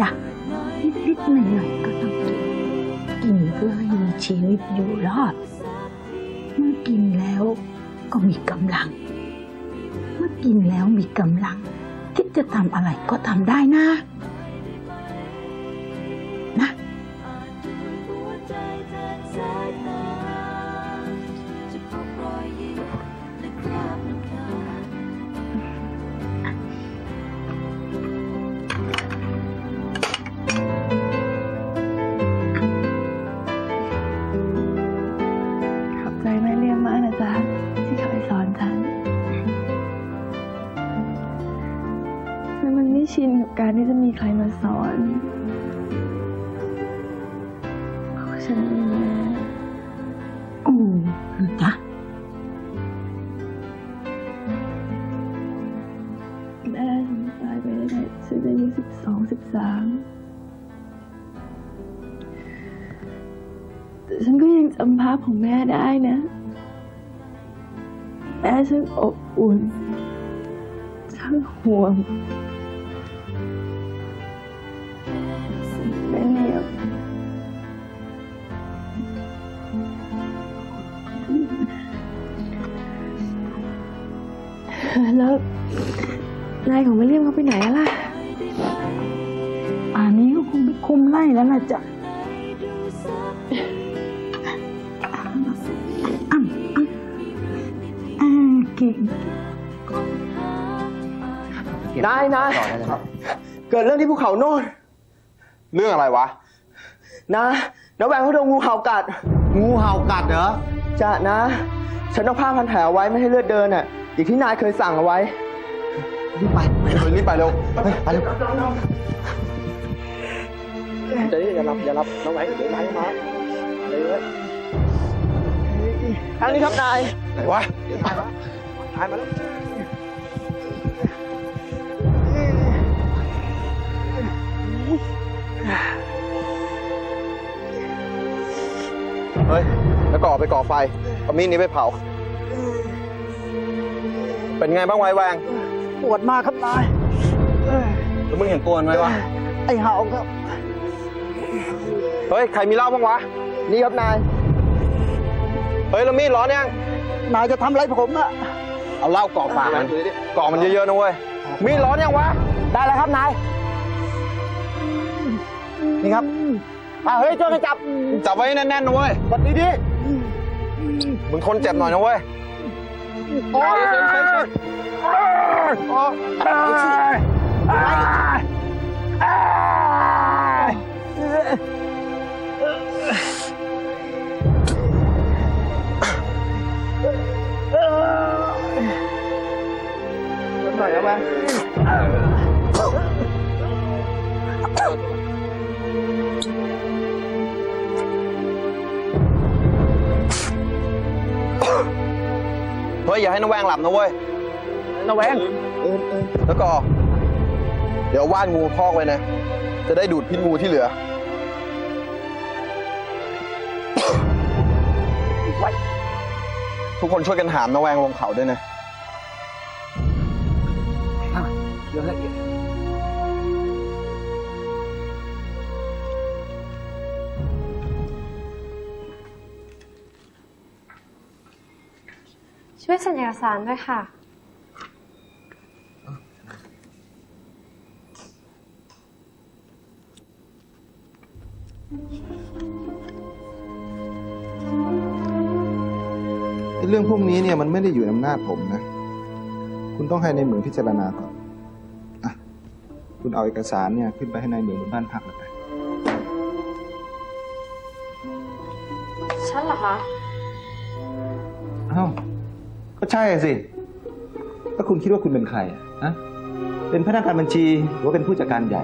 จ้ะนิดๆหน่อยๆก็ต้องกินกินเพื่อให้มีชีวิตอยู่รอด เมื่อกินแล้วก็มีกำลัง เมื่อกินแล้วมีกำลัง คิดจะทำอะไรก็ทำได้นะ ตั้งแต่ฉันอายุสิบสองสิบสามแต่ฉันก็ยังจำภาพของแม่ได้นะ แม่ฉันอบอุ่นช่างห่วงแม่เลียแล้วนายของแม่เลี่ยมเขาไปไหนล่ะ คุมไล่แล้วล่ะจ๊ะอ้ำอ้ำอ่าเก่งนายนายเกิดเรื่องที่ภูเขาโน่นเรื่องอะไรวะ นะน้าแหวงเขาโดนงูเห่ากัด งูเห่ากัดเหรอจะนะ ฉันต้องผ้าพันแผลไว้ไม่ให้เลือดเดินอะอย่างที่นายเคยสั่งเอาไว้รีบไปไปเลยรีบไปเร็วเฮ้ยไปเร็ว จะนี่อย่ารับอย่ารับน้องแหวงเดี๋ยวนายมาเดี๋ยวทางนี้ครับนายไหนวะเดี๋ยวไปวะนายมาแล้วเฮ้ยแล้วก่อไปก่อไฟเอามีดนี้ไปเผา เป็นไงบ้างไวแวงปวดมากครับนายเอ้ยแล้วมึงเห็นตัวมันไหมวะไอเห่าครับ เฮ้ย ใครมีเหล้าบ้างวะ นี่ครับนาย เฮ้ยแล้วมีดร้อนยัง นายจะทำอะไรผมอะเอาเหล้าก่อปากมันก่อมันเยอะๆนะเว้ย มีดร้อนยังวะ ได้แล้วครับนาย นี่ครับอะเฮ้ยช่วยกันจับ จับไว้แน่นๆนะเว้ยจับดีดีมึงทนเจ็บหน่อยนะเว้ยโอ้ยห น่อยเอามาเฮ้ยอย่าให้น้าแวงหลับนะเว้ยน้าแหวงแล้วก็ เดี๋ยวว่านงูพอกไว้นะ จะได้ดูดพิษงูที่เหลือทุกคนช่วยกันหามนะแวงลงเขาด้วยนะ ช่วยเซ็นเอกสารด้วยค่ะ เรื่องพวกนี้เนี่ยมันไม่ได้อยู่ในอำนาจผมนะ คุณต้องให้ในายเหมืองพิจารณาก่อนอะคุณเอาเอกสารเนี่ยขึ้นไปให้ในายเหมืองบนบ้านพักเลยไป ฉันเหรอคะ เอ้า ก็ใช่สิถ้าคุณคิดว่าคุณเป็นใครอะฮะเป็นพนักงานบัญชีหรือว่าเป็นผู้จัดการใหญ่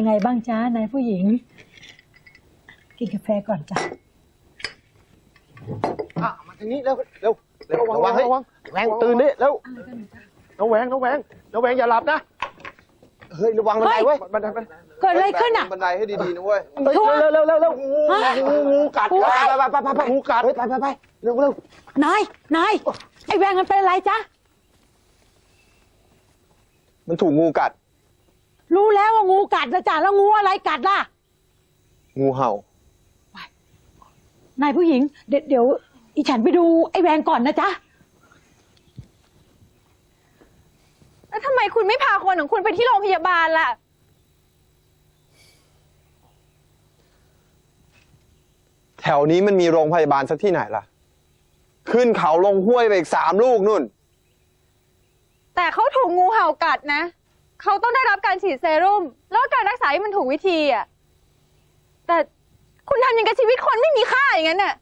ยังไงบ้างจ้านายผู้หญิง กินกาแฟก่อนจ้ะอะมาทางนี้เร็วเร็วเร็วระวังระวังแหวงตื่นดิเร็วน้องแหวงน้องแหวงน้องแหวงอย่าหลับนะเฮ้ยระวังบันไดเว้ยบันไดบันไดเกิดอะไรขึ้นอะบันไดให้ดีๆนะเว้ยเฮ้ยเร็วเร็วเร็วเร็วงูฮะงูงูกัดโอ้ยไปไปไปไปงูกัดไปไปไปเร็วเร็วนายนายไอ้แวงมันเป็นอะไรจ๊ะมันถูกงูกัด รู้แล้วว่างูกัดนะจ๊ะแล้วงูอะไรกัดล่ะ งูเห่า นายผู้หญิง เดี๋ยวเดี๋ยวอีฉันไปดูไอ้แวงก่อนนะจ๊ะ แล้วทำไมคุณไม่พาคนของคุณไปที่โรงพยาบาลล่ะ แถวนี้มันมีโรงพยาบาลสักที่ไหนล่ะ ขึ้นเขาลงห้วยไปอีกสามลูกนู่น แต่เขาถูกงูเห่ากัดนะ เขาต้องได้รับการฉีดเซรุ่มแล้วก็การรักษาที่มันถูกวิธีอะ แต่คุณทำอย่างกับชีวิตคนไม่มีค่าอย่างนั้นน่ะ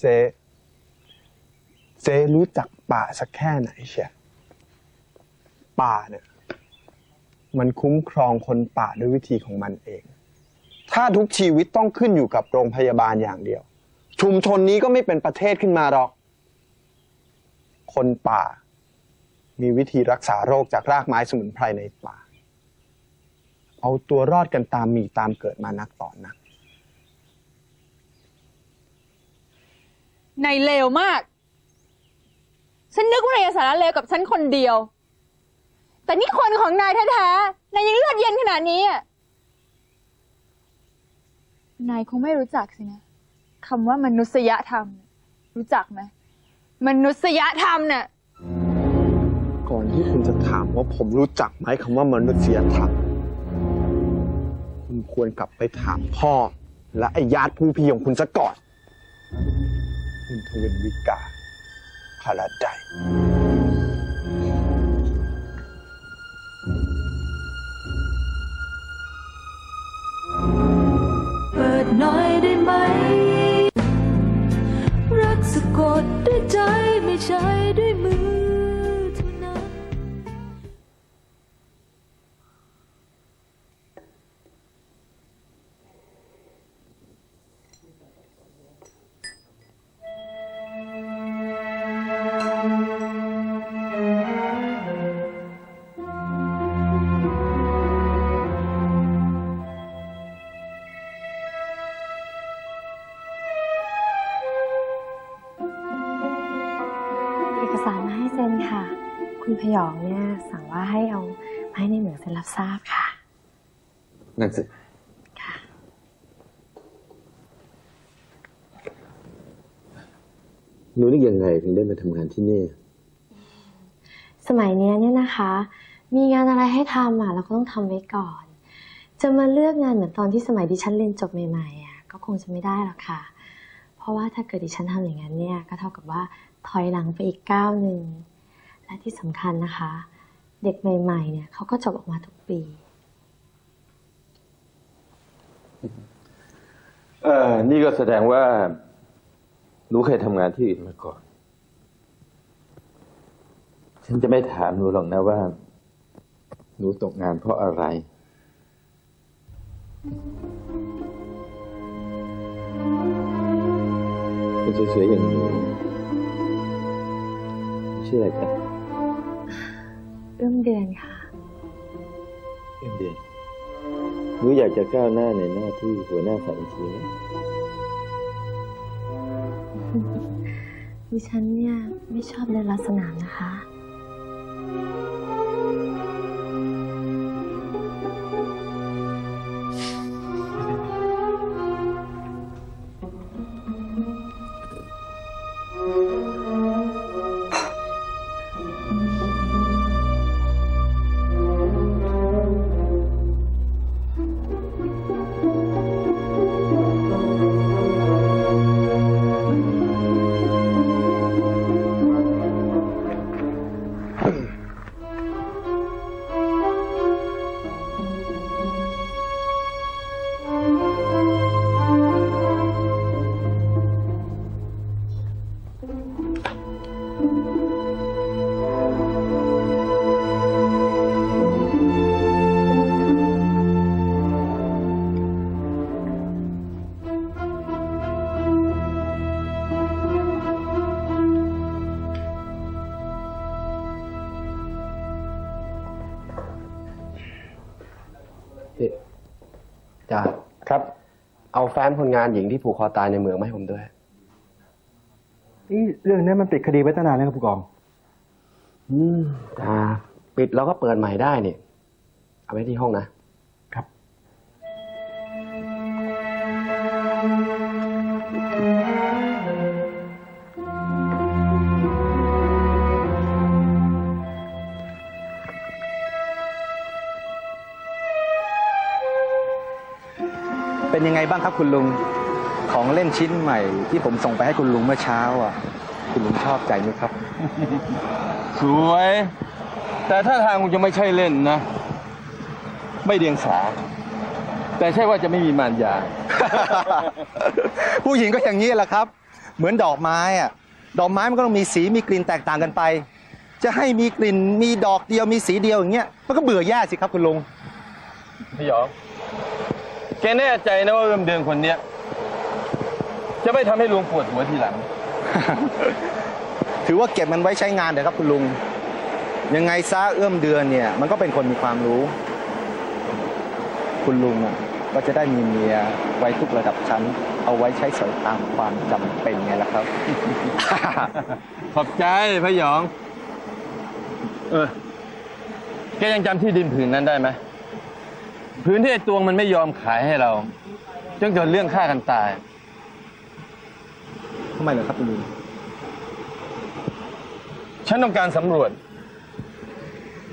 เจ๊เจ๊รู้จักป่าสักแค่ไหนเชียป่าเนี่ย มันคุ้มครองคนป่าด้วยวิธีของมันเอง ถ้าทุกชีวิตต้องขึ้นอยู่กับโรงพยาบาลอย่างเดียว ชุมชนนี้ก็ไม่เป็นประเทศขึ้นมาหรอก คนป่า มีวิธีรักษาโรคจากรากไม้สมุนไพรในป่า เอาตัวรอดกันตามมีตามเกิดมานักต่อนนัก ในเลวมาก ฉันนึกว่านายสารเลวกับฉันคนเดียว แต่นี่คนของนายแท้ๆ นายยังเลือดเย็นขนาดนี้อะ นายคงไม่รู้จักสินะคำว่ามนุษยธรรม รู้จักไหมมนุษยธรรมเนี่ย ก่อนที่คุณจะถามว่าผมรู้จักไหมคำว่ามนุษยธรรมคุณควรกลับไปถามพ่อ และไอ้ญาติผู้พี่ของคุณซะก่อน คุณทวินวิกาพาราไดซ์เปิดหน่อยได้ไหม รักสะกดด้วยใจไม่ใช่ด้วยมือ พยองเนี่ยสั่งว่าให้เอามาให้ในเหมืองเซ็นรับทราบค่ะ นั่นสิ ค่ะ หนูนึกยังไงถึงได้มาทำงานที่นี่ สมัยเนี้ยเนี่ยนะคะ มีงานอะไรให้ทำอะเราก็ต้องทำไว้ก่อน จะมาเลือกงานเหมือนตอนที่สมัยดิฉันเรียนจบใหม่ๆอะก็คงจะไม่ได้หรอกค่ะ เพราะว่าถ้าเกิดดิฉันทำอย่างนั้นเนี่ย ก็เท่ากับว่าถอยหลังไปอีกก้าวหนึ่ง และที่สำคัญนะคะ เด็กใหม่ ๆ เนี่ยเขาก็จบออกมาทุกปี เออนี่ก็แสดงว่าหนูเคยทำงานที่อื่นมาก่อน ฉันจะไม่ถามหนูหรอกนะว่า หนูตกงานเพราะอะไร คนสวยๆอย่างหนูชื่ออะไรจ๊ะ เริ่มเดือนค่ะเอ็มเดือนหนูอยากจะก้าวหน้าในหน้าที่หัวหน้าฝ่ายบัญชีไหมดิฉันเนี่ยไม่ชอบเดินลัดสนามนะคะ งานหญิงที่ผูกคอตายในเมืองมาให้ผมด้วย นี่เรื่องนี้มันปิดคดีไว้ตั้งนานแล้วครับผู้กอง อืมอ่าปิดแล้วก็เปิดใหม่ได้นี่ เอาไว้ที่ห้องนะ ครับคุณลุงของเล่นชิ้นใหม่ ที่ผมส่งไปให้คุณลุงเมื่อเช้าอะ คุณลุงชอบใจไหมครับ สวย แต่ถ้าทางคงจะไม่ใช่เล่นนะ ไม่เดียงสา แต่ใช่ว่าจะไม่มีมารยา ผู้หญิงก็อย่างนี้แหละครับ เหมือนดอกไม้อะดอกไม้มันก็ต้องมีสีมีกลิ่นแตกต่างกันไป จะให้มีกลิ่นมีดอกเดียวมีสีเดียวอย่างเงี้ยมันก็เบื่อแย่สิครับคุณลุงพี่หยอง แกแน่ใจนะว่าเอิมเดือนคนเนี้ย จะไม่ทำให้ลุงปวดหัวทีหลัง ถือว่าเก็บมันไว้ใช้งานเถอะครับคุณลุง ยังไงซะเอื้อมเดือนเนี่ย มันก็เป็นคนมีความรู้ คุณลุงอะก็จะได้มีเมียไว้ทุกระดับชั้น เอาไว้ใช้สอยตามความจำเป็นไงล่ะครับ ขอบใจพระหยอง เออ แกยังจำที่ดินผืนนั้นได้ไหม ผืนที่ไอ้ตวงมันไม่ยอมขายให้เราจนเกิดเรื่องฆ่ากันตายทำไมเหรอครับคุณลุงฉันต้องการสำรวจ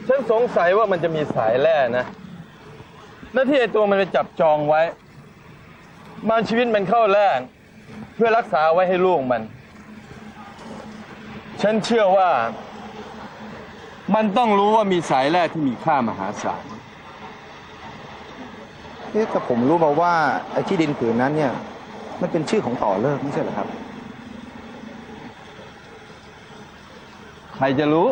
ฉันสงสัยว่ามันจะมีสายแร่นะแล้วที่ไอ้ตัวมันไปจับจองไว้มันชีวิตมันเข้าแร่เพื่อรักษาไว้ให้ลูกมัน ฉันเชื่อว่า มันต้องรู้ว่ามีสายแร่ที่มีค่ามหาศาล เอ๊ะแต่ผมรู้มาว่าไอ้ที่ดินผืนนั้นเนี่ย มันเป็นชื่อของต่อเลิกไม่ใช่เหรอครับ ใครจะรู้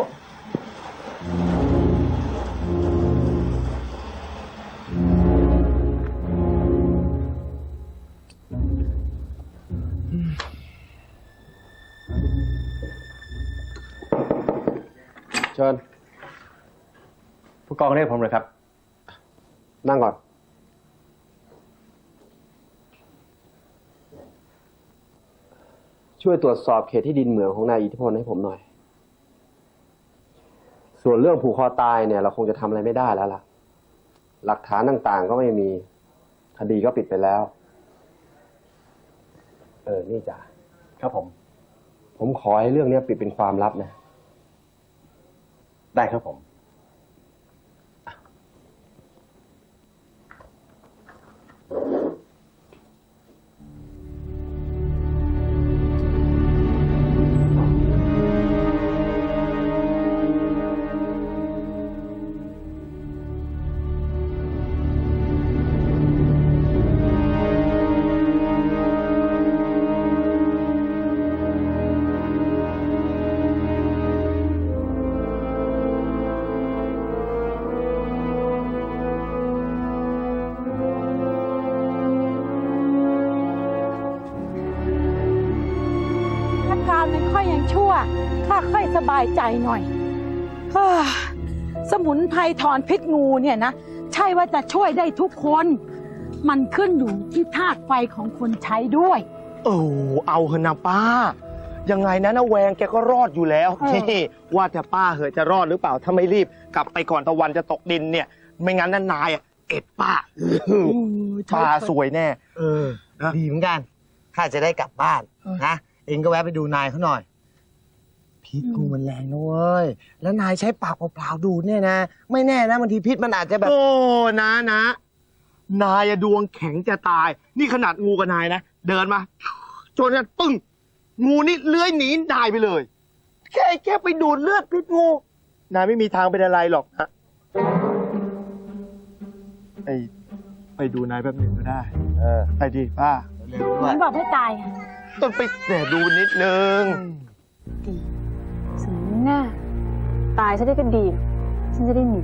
เชิญผู้กองเรียกผมเลยครับ นั่งก่อน ช่วยตรวจสอบเขตที่ดินเหมืองของนายอิทธิพลให้ผมหน่อย ส่วนเรื่องผูกคอตายเนี่ย เราคงจะทำอะไรไม่ได้แล้วล่ะ หลักฐานต่างๆ ก็ไม่มีคดีก็ปิดไปแล้ว เออ นี่จ้ะครับผม ผมขอให้เรื่องนี้ปิดเป็นความลับนะ ได้ครับผม ค่อยสบายใจหน่อยเฮ้อสมุนไพรถอนพิษงูเนี่ยนะ ใช่ว่าจะช่วยได้ทุกคน มันขึ้นอยู่ที่ธาตุไฟของคนใช้ด้วยโอ้เอาเถอะนะป้า ยังไงนะนะแวงแกก็รอดอยู่แล้วเออนี่ว่าแต่ป้าเหอะจะรอดหรือเปล่า ถ้าไม่รีบกลับไปก่อนตะวันจะตกดินเนี่ย ไม่งั้นนั่นนายอะเอ็ดป้าป้าสวยแน่ เออดีเหมือนกันข้าจะได้กลับบ้านนะเองก็แวะไปดูนายเขาหน่อย พิษกูมันแรงนะเว้ย แล้วนายใช้ปากเปล่าๆดูดเนี่ยนะ ไม่แน่นะบางทีพิษมันอาจจะแบบ โอ้นะนะ นายอะดวงแข็งจะตาย นี่ขนาดงูกับนายนะ เดินมาจนกันปึ้ง งูนี่เลื้อยหนีนายไปเลย แค่แค่ไปดูดเลือดพิษงู นายไม่มีทางเป็นอะไรหรอกนะไอไปดูนายแป๊บหนึ่งก็ได้ เออไปดิป้าเร็วด้เหวมืยอนบอกให้ตายไงต้องไปแหน่ดูนิดนึงสม หน้า ตายซะได้ก็ดี ฉันจะได้หนี